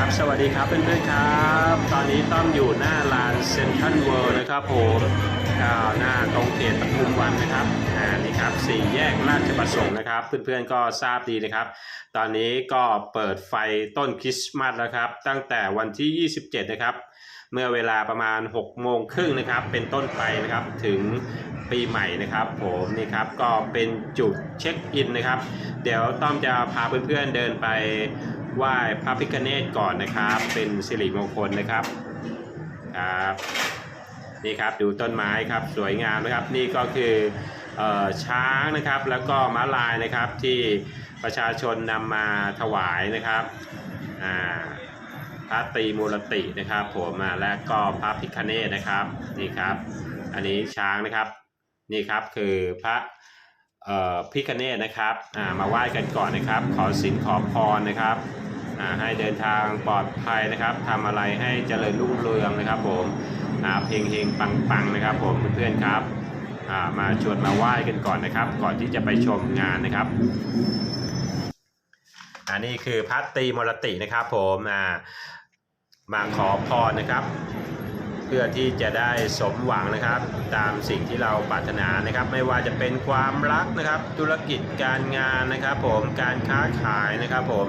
ครับ สวัสดีครับเพื่อนๆครับ ตอนนี้ต้อมอยู่หน้าลานเซ็นทรัลเวิลด์นะครับผมหน้าตรงเขตปทุมวันนะครับอ่านี่ครับสี่แยกราชประสงค์นะครับ เพื่อนๆก็ทราบดีนะครับ ตอนนี้ก็เปิดไฟต้นคริสต์มาสแล้วครับ ตั้งแต่วันที่ 27 นะครับ เมื่อเวลาประมาณ6โมงครึ่งนะครับ เป็นต้นไปนะครับถึงปีใหม่นะครับ ผมนี่ครับก็เป็นจุดเช็คอินนะครับ เดี๋ยวต้อมจะพาเพื่อนๆเดินไป ไหว้พระพิฆเนศก่อนนะครับ เป็นสิริมงคลนะครับครับนี่ครับดูต้นไม้ครับสวยงามนะครับ นี่ก็คือออช้างนะครับแล้วก็ม้าลายนะครับที่ประชาชนนำมาถวายนะครับอ่าพระตีมูรตินะครับผมอ่าและก็พระพิคเนศนะครับนี่ครับ อันนี้ช้างนะครับนี่ครับคือพระ พิคเนศนะครับมาไหว้กันก่อนนะครับ ขอสินขอพรนะครับให้เดินทางปลอดภัยนะครับทำอะไรให้เจริญรุ่งเรืองนะครับผมเพลงเฮงปังปังนะครับผมเพื่อนๆครับมาชวนมาไหว้กันก่อนนะครับ ก่อนที่จะไปชมงานนะครับอันนี้คือพัตตีมรตินะครับผมมาขอพรนะครับ เพื่อที่จะได้สมหวังนะครับ ตามสิ่งที่เราปรารถนานะครับ ไม่ว่าจะเป็นความรักนะครับ ธุรกิจการงานนะครับ ผมการค้าขายนะครับ ผม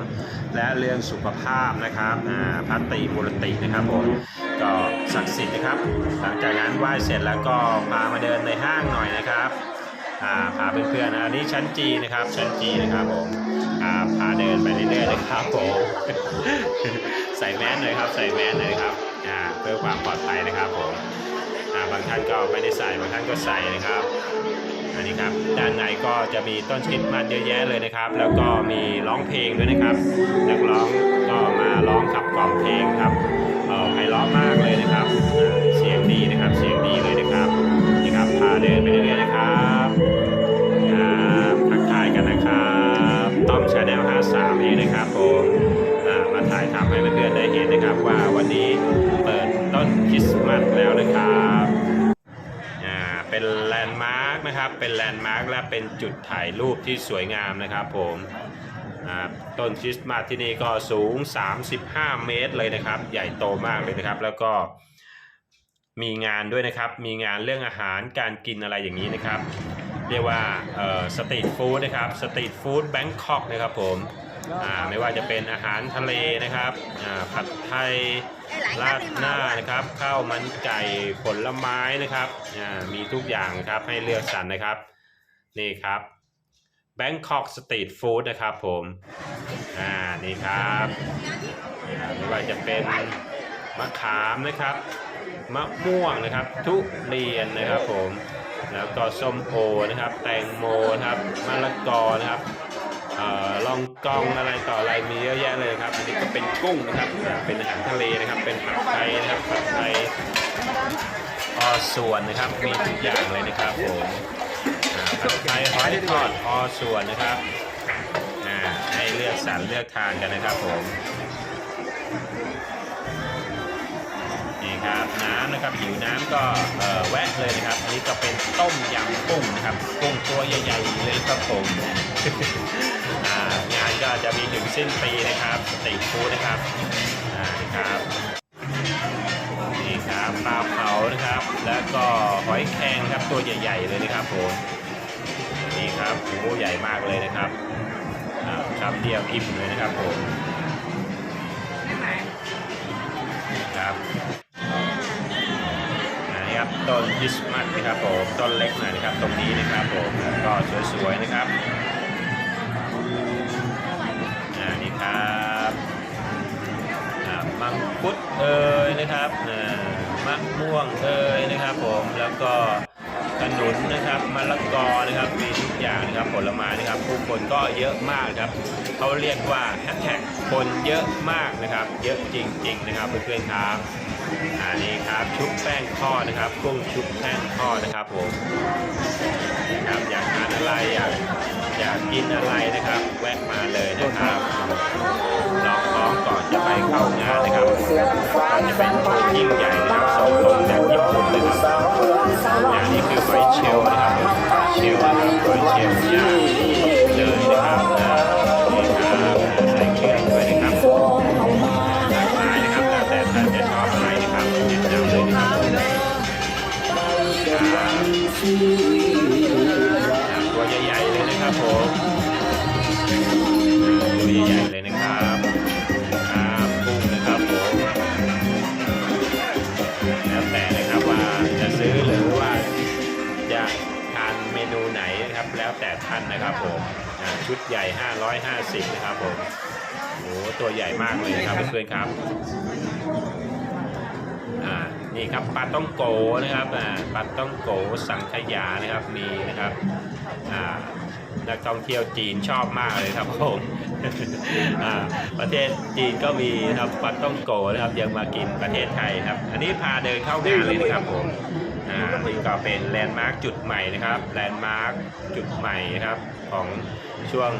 และเรื่องสุขภาพนะครับอ่าพัตตรีมูรตินะครับผมก็ศักดิ์สิทธิ์นะครับ หลังจากนั้นไหว้เสร็จแล้วก็พามาเดินในห้างหน่อยนะครับอ่าพาเพื่อนๆนะอันนี้ชั้นจีนะครับ ชั้นจีนะครับผมอ่าพาเดินไปเรื่อยๆนะครับผมใส่แมสหน่อยครับ ใส่แมสหน่อยครับ เพื่อความปลอดภัยนะครับผมบางท่านก็ไม่ได้ใส่บางท่านก็ใส่นะครับอันนี้ครับด้านในก็จะมีต้นคริสต์มาสเยอะแยะเลยนะครับ แล้วก็มีร้องเพลงด้วยนะครับนักร้องก็มาร้องขับกล่อมเพลงครับเออไพเราะมากเลยนะครับ เสียงดีนะครับเสียงดีเลยนะครับนี่ครับพาเดินไปเรื่อยๆนะครับทักทายกันนะครับต้อมชาแนล53เองนะครับผม ให้เพื่อนๆได้เห็นนะครับว่าวันนี้เปิดต้นคริสต์มาสแล้วนะครับอ่าเป็นแลนด์มาร์กนะครับเป็นแลนด์มาร์กและเป็นจุดถ่ายรูปที่สวยงามนะครับผมอ่าต้นคริสต์มาสที่นี่ก็สูง 35 เมตรเลยนะครับ ใหญ่โตมากเลยนะครับ แล้วก็มีงานด้วยนะครับ มีงานเรื่องอาหารการกินอะไรอย่างนี้นะครับ เรียกว่าสตรีทฟู้ดนะครับ สตรีทฟู้ดแบงคอกนะครับผม อ่าไม่ว่าจะเป็นอาหารทะเลนะครับอ่าผัดไทยราดหน้านะครับข้าวมันไก่ผลไม้นะครับอ่ามีทุกอย่างครับให้เลือกสรรนะครับ นี่ครับ Bangkok Street Food นะครับผมอ่านี่ครับไม่ว่าจะเป็นมะขามนะครับมะม่วงนะครับ ทุเรียนนะครับผมแล้วก็ส้มโอนะครับ แตงโมนะครับมะละกอนะครับ ลองกองอะไรต่ออะไรมีเยอะแยะเลยครับอันนี้ก็เป็นกุ้งนะครับ เป็นอาหารทะเลนะครับ เป็นผัดไทยนะครับผัดไทยออส่วนนะครับมีทุกอย่างเลยนะครับผมอ่าผัดไทยหอยทอดออส่วนนะครับให้เลือกสรรเลือกทานกันนะครับผมนี่ครับน้ำนะครับหิวน้ำก็เออแวะเลยนะครับ อันนี้ก็เป็นต้มยำกุ้งนะครับกุ้งตัวใหญ่ๆเลยครับผม ก็จะมีถึงสิ้นปีนะครับสตรีทฟู้ดนะครับนี่ครับนี่ครับปลาเผานะครับ แล้วก็หอยแครงครับตัวใหญ่ ๆ เลยนะครับผมนี่ครับโอ้ใหญ่มากเลยนะครับครับเดียวอิ่มเลยนะครับผมครับนนี้ครับต้นคริสต์มาสนะครับผมต้นเล็กหน่อยนะครับตรงนี้นะครับผมก็สวยๆนะครับ งคุดเอ่ยนะครับมะม่วงเอ่ยนะครับ ผมแล้วก็ขนุนนะครับมะละกอนะครับมีทุกอย่างนะครับผลไม้นะครับ ผู้คนก็เยอะมากครับเขาเรียกว่าแฮชแท็กคนเยอะมากนะครับ เยอะจริง ๆ นะครับเพื่อนๆครับอันนี้ครับชุบแป้งทอดนะครับกุ้งชุบแป้งทอดนะครับผมนะครับอยากทานอะไรอยากอยากกินอะไรนะครับ แวะมาเลยนะครับ ไปเข้างานนะครับจะเป็นโชว์ยิ่งใหญ่นะครับสองตรงจากญี่ปุ่นนะครับอย่างนี้คือหอยเชลนะครับผมหอยเชลล์นะครับหอยเชลล์ย่างเลยนะครับ 550 นะครับผมโอ้โหตัวใหญ่มากเลยนะครับเพื่อนๆครับอ่านี่ครับปลาต้องโกนะครับอ่าปลาต้องโกสังขยานะครับมีนะครับอ่านักท่องเที่ยวจีนชอบมากเลยครับผมอ่าประเทศจีนก็มีนะครับปลาต้องโกนะครับยังมากินประเทศไทยครับ อันนี้พาเดินเข้างานเลยนะครับผม อ่านี่ก็เป็นแลนด์มาร์คจุดใหม่นะครับแลนด์มาร์คจุดใหม่นะครับของช่วง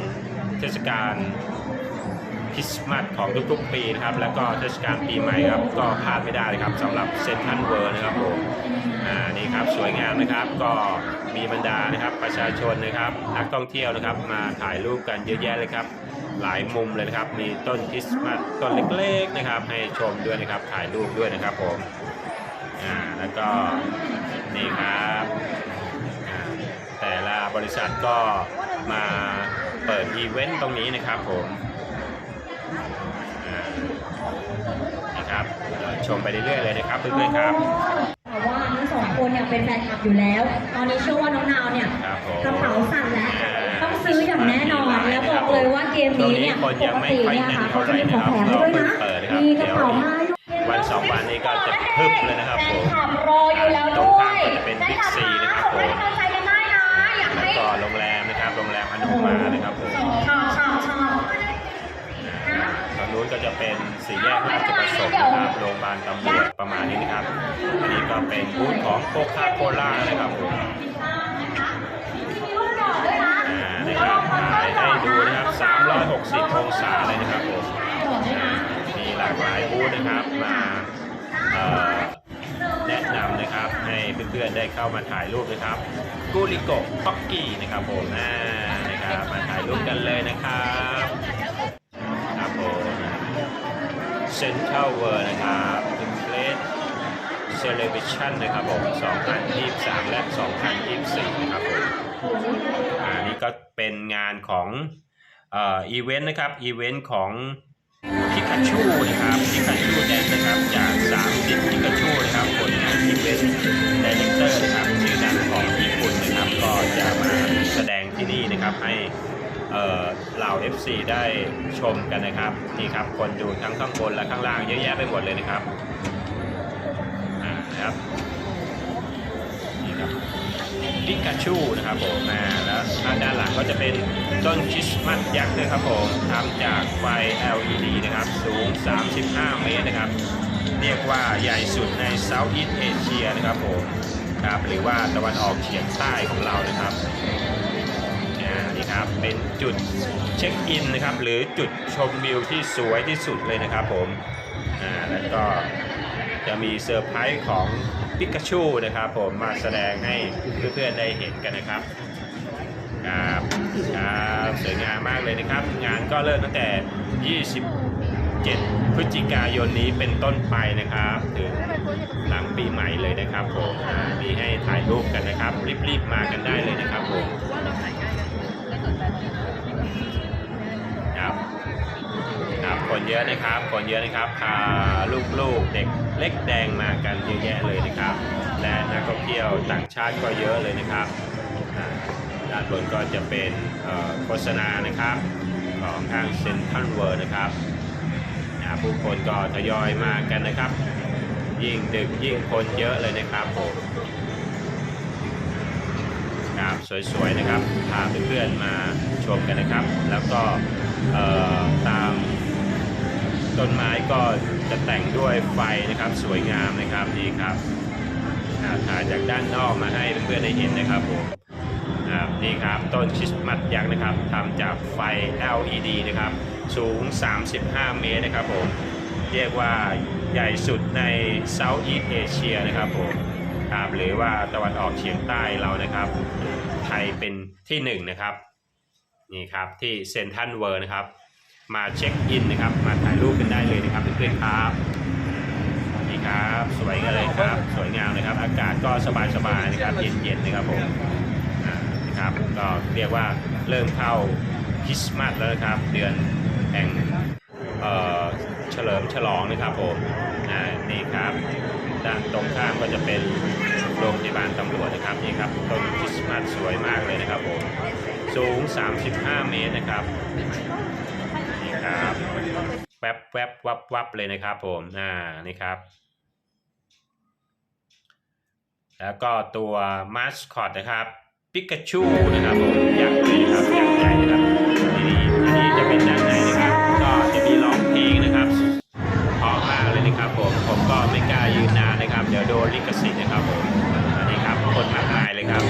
เทศกาลคริสต์มาสของทุกๆปีนะครับ แล้วก็เทศกาลปีใหม่ครับก็พลาดไม่ได้เลยครับสำหรับเซนทรัลเวิร์นะครับผมอ่านี่ครับสวยงามนะครับก็มีบรรดานะครับประชาชนนะครับนักท่องเที่ยวนะครับ มาถ่ายรูปกันเยอะแยะเลยครับ หลายมุมเลยนะครับ มีต้นคริสต์มาสต้นเล็กๆนะครับ ให้ชมด้วยนะครับถ่ายรูปด้วยนะครับผมอ่าแล้วก็ นี่ครับอ่าแต่ละบริษัทก็มาเปิดอีเวนต์ตรงนี้นะครับผมอ่านะครับเดี๋ยวชมไปเรื่อยๆเลยนะครับเพื่อนๆครับแต่ว่าทั้งสองคนเนี่ยเป็นแฟนคลับอยู่แล้ว ตอนนี้เชื่อว่าน้องนาวเนี่ยครับผมกระเป๋าสั่นแล้วอ่าต้องซื้ออย่างแน่นอนแล้วบอกเลยว่าเกมนี้เนี่ยช่วงนี้คนยังไม่ค่อยปกติแน่นเขาเท่าไหร่จะมีของแถมให้ด้วยนะนะครับเราเพิ่งเปิดนะครับมีกระเป๋ามาด้ วยวันสองวันนี้ก็จะพึบเลยนะครับผมแฟนคลับรออยู่แล้วตรงด้วข้ามยก็จะเป็น Big C นะครับผมให้กำลังใจกันได้นะอยากแล้วให้ก็โรงแรมนะครับโรงแรมอนุมานะครับผมชอบชอบชอบตอนนู้นก็จะเป็นสี่แยกราชประสงค์นะครับโรงพยาบาลตำรวจประมาณนี้นะครับ อันนี้ก็เป็นบูธของโคคาโคล่านะครับผมอ่านะครับถ่ายให้ดูนะครับ360 องศาเลยนะครับผมอ่ามี หลากหลายบูธนะครับมาแนะนำนะครับ ให้เพื่อนๆได้เข้ามาถ่ายรูปนะครับกูริโกพ็อกกี้นะครับผมอ่านะครับมาถ่ายรูปกันเลยนะครับครับผมเซ็นทรัลเวิร์นะครับเป็นเพลสเซเลบ a ชันนะครับผม2023 และ 2024 นะครับผมอันนี้ก็เป็นงานของอีเวนต์นะครับ อีเวนต์ของ พิกาชูนะครับพิกาชูแดนนะครับจาก30พิกาชูนะครับผลงานอีเวนต์ดีเลกเตอร์นะครับชื่อดังของญี่ปุ่นนะครับก็จะมาแสดงที่นี่นะครับให้เอ่อเหล่า FC ได้ชมกันนะครับนี่ครับคนดูทั้งข้างบนและข้างล่างเยอะแยะไปหมดเลยนะครับอ่านะครับ ปิกาชูนะครับผมอ่าแล้วทาด้านหลังก็จะเป็นต้นคริสต์มาสยักษ์ด้วยครับผมทำจากไฟ LED นะครับ สูง 35 เมตรนะครับ เรียกว่าใหญ่สุดในเซาท์อีสเอเชียนะครับผมครับหรือว่าตะวันออกเฉียงใต้ของเรานะครับนี่ครับเป็นจุดเช็คอินนะครับ หรือจุดชมวิวที่สวยที่สุดเลยนะครับผมอ่าแล้วก็ จะมีเซอร์ไพรส์ของปิกาชูนะครับ ผมมาแสดงให้เพื่อนๆได้เห็นกันนะครับครับครับสวยงามมากเลยนะครับ งานก็เริ่มตั้งแต่ 27 พฤศจิกายนนี้เป็นต้นไปนะครับ ถึงหลังปีใหม่เลยนะครับผมมีให้ถ่ายรูปกันนะครับ รีบๆมากันได้เลยนะครับผม เยอะนะครับคนเยอะนะครับพาลูกๆเด็กเล็กแดงมากันเยอะแยะเลยนะครับ และนักท่องเที่ยวต่างชาติก็เยอะเลยนะครับด้านบนก็จะเป็นโฆษณานะครับของทางเซ็นทรัลเวิร์นะครับผู้คนก็ทยอยมากันนะครับ ยิ่งดึกยิ่งคนเยอะเลยนะครับผมครับสวยๆนะครับพาเพื่อนๆมาชมกันนะครับ แล้วก็ตาม ต้นไม้ก็จะแต่งด้วยไฟนะครับสวยงามนะครับนี่ครับถ่ายจากด้านนอกมาให้เพื่อนๆได้เห็นนะครับผมนี่ครับต้นคริสต์มาสยักษ์นะครับทำจากไฟ LED นะครับสูง 35 เมตรนะครับผมเรียกว่าใหญ่สุดใน Southeast Asia นะครับผมครับหรือว่าตะวันออกเฉียงใต้เรานะครับ ไทยเป็นที่หนึ่งนะครับนี่ครับที่เซนทันเวิร์นะครับ มาเช็คอินนะครับ มาถ่ายรูปกันได้เลยนะครับเพื่อนๆครับนี่ครับสวยกันเลยครับ สวยงามนะครับ อากาศก็สบายๆนะครับ เย็นๆนะครับผมอ่านะครับก็เรียกว่าเริ่มเข้าคริสต์มาสแล้วนะครับ เดือนแห่งเฉลิมฉลองนะครับผมนี่ครับด้านตรงข้ามก็จะเป็นโรงพยาบาลตำรวจนะครับนี่ครับต้นคริสต์มาสสวยมากเลยนะครับผมสูง 35 เมตรนะครับนี่ครับ แวบแวบวับวับเลยนะครับผมอ่านี่ครับ แล้วก็ตัวมาสคอตนะครับปิกาชูนะครับผมยักษ์เลยนะครับยักษ์ใหญ่นะครับทีนี้อันนี้จะเป็นด้านในนะครับ ก็จะมีร้องเพลงนะครับเพราะมากเลยนะครับผมผมก็ไม่กล้ายืนนานนะครับ เดี๋ยวโดนลิขสิทธิ์นะครับผมอันนี้ครับคนมากมายเลยครับ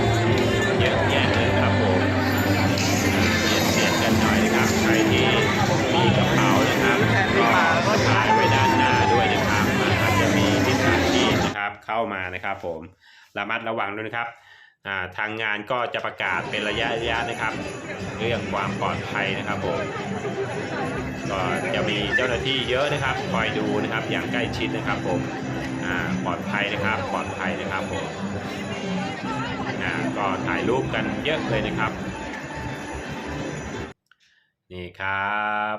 ผมระมัดระวังด้วยนะครับทางงานก็จะประกาศเป็นระยะระยะนะครับ เรื่องความปลอดภัยนะครับผมก็จะมีเจ้าหน้าที่เยอะนะครับ คอยดูนะครับอย่างใกล้ชิดนะครับผมปลอดภัยนะครับปลอดภัยนะครับผมก็ถ่ายรูปกันเยอะเลยนะครับ นี่ครับ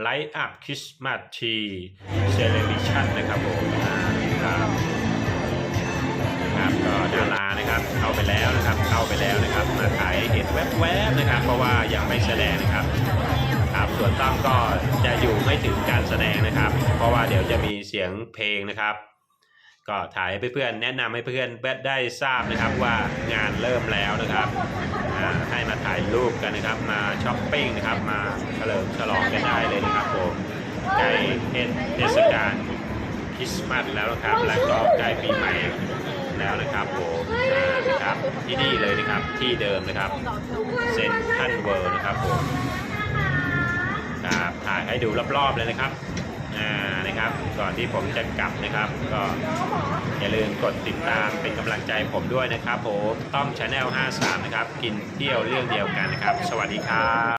ไลท์อัพคริสต์มาสทีเซเลบ t ชันนะครับผมครับ ก็ดารานะครับเข้าไปแล้วนะครับเข้าไปแล้วนะครับ มาถ่ายเห็นแวบๆนะครับ เพราะว่ายังไม่แสดงนะครับครับส่วนตั้มก็จะอยู่ไม่ถึงการแสดงนะครับ เพราะว่าเดี๋ยวจะมีเสียงเพลงนะครับ ก็ถ่ายให้เพื่อนๆแนะนำให้เพื่อนๆได้ทราบนะครับว่างานเริ่มแล้วนะครับให้มาถ่ายรูปกันนะครับ มาช้อปปิ้งนะครับมาเฉลิมฉลองกันได้เลยนะครับผมใกล้เทศกาลคริสต์มาสแล้วนะครับ แล้วก็ใกล้ปีใหม่ แล้วนะครับผมนะครับที่นี่เลยนะครับที่เดิมนะครับเซนทันเวิร์นะครับผมครับถ่ายให้ดูรอบๆเลยนะครับอ่านะครับ ก่อนที่ผมจะกลับนะครับ ก็อย่าลืมกดติดตามเป็นกำลังใจผมด้วยนะครับผมต้อมชาแนล53 นะครับ กินเที่ยวเรื่องเดียวกันนะครับ สวัสดีครับ